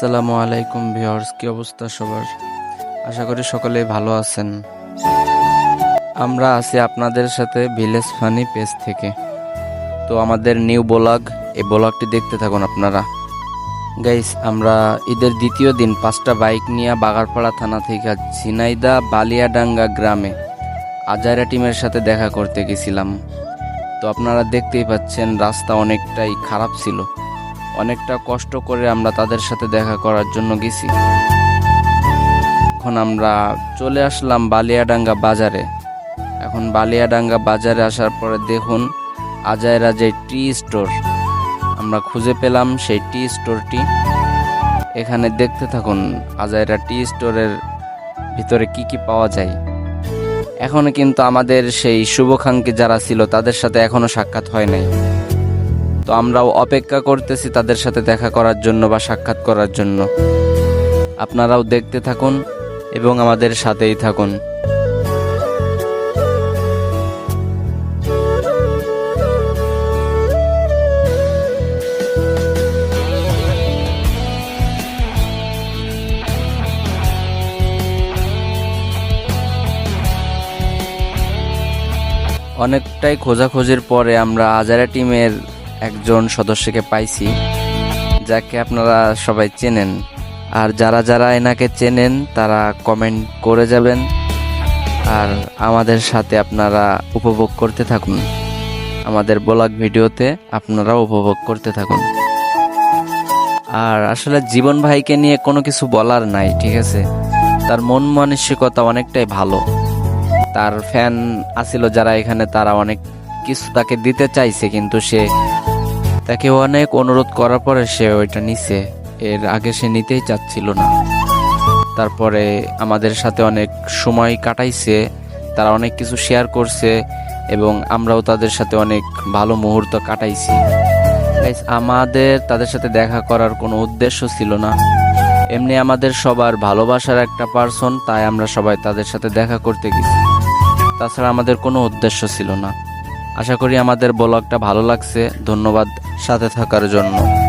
আসসালামু আলাইকুম ভিউয়ার্স, কি অবস্থা সবার? আশা করি সকলেই ভালো আছেন। আমরা আছি আপনাদের সাথে ভিলেজ ফানি পেজ থেকে। তো আমাদের নিউ ব্লগ, এই ব্লগটি দেখতে থাকুন আপনারা। গাইস, আমরা ঈদের দ্বিতীয় দিন পাঁচটা বাইক নিয়ে বাগারপাড়া থানা থেকে ঝিনাইদা বালিয়াডাঙ্গা গ্রামে আজারা টিমের সাথে দেখা করতে গেছিলাম। তো আপনারা দেখতেই পাচ্ছেন, রাস্তা অনেকটাই খারাপ ছিল। অনেকটা কষ্ট করে আমরা তাদের সাথে দেখা করার জন্য গেছি। এখন আমরা চলে আসলাম বালিয়াডাঙ্গা বাজারে। এখন বালিয়াডাঙ্গা বাজারে আসার পরে দেখুন আজায়রা যে টি স্টোর, আমরা খুঁজে পেলাম সেই টি স্টোরটি। এখানে দেখতে থাকুন আজায়রা টি স্টোরের ভিতরে কি কি পাওয়া যায়। এখনও কিন্তু আমাদের সেই শুভকাঙ্ক্ষী যারা ছিল তাদের সাথে এখনও সাক্ষাৎ হয় নাই। তো আমরাও অপেক্ষা করতেছি তাদের সাথে দেখা করার জন্য বা সাক্ষাৎ করার জন্য। আপনারাও দেখতে থাকুন এবং আমাদের সাথেই থাকুন। অনেকটাই খোঁজাখোঁজির পরে আমরা আজারা টিমের একজন সদস্যকে পাইছি, যাকে আপনারা সবাই চেনেন। আর যারা যারা এনাকে চেনেন, তারা কমেন্ট করে যাবেন। আর আমাদের সাথে আপনারা উপভোগ করতে থাকুন। আমাদের ব্লগ ভিডিওতে আপনারা উপভোগ করতে থাকুন। আর আসলে জীবন ভাইকে নিয়ে কোনো কিছু বলার নাই, ঠিক আছে? তার মন মানসিকতা অনেকটাই ভালো। তার ফ্যান আছিল যারা এখানে, তারা অনেক কিছু তাকে দিতে চাইছে, কিন্তু সে তাকে অনেক অনুরোধ করার পরে সে ওইটা নিছে। এর আগে সে নিতেই চাচ্ছিল না। তারপরে আমাদের সাথে অনেক সময় কাটাইছে, তারা অনেক কিছু শেয়ার করছে এবং আমরাও তাদের সাথে অনেক ভালো মুহূর্ত কাটাইছি। আমাদের তাদের সাথে দেখা করার কোনো উদ্দেশ্য ছিল না। এমনি আমাদের সবার ভালোবাসার একটা পার্সন তাই আমরা সবাই তাদের সাথে দেখা করতে গেছি। তাছাড়া আমাদের কোনো উদ্দেশ্য ছিল না। আশা করি আমাদের ব্লগটা ভালো লাগছে। ধন্যবাদ সাথে থাকার জন্য।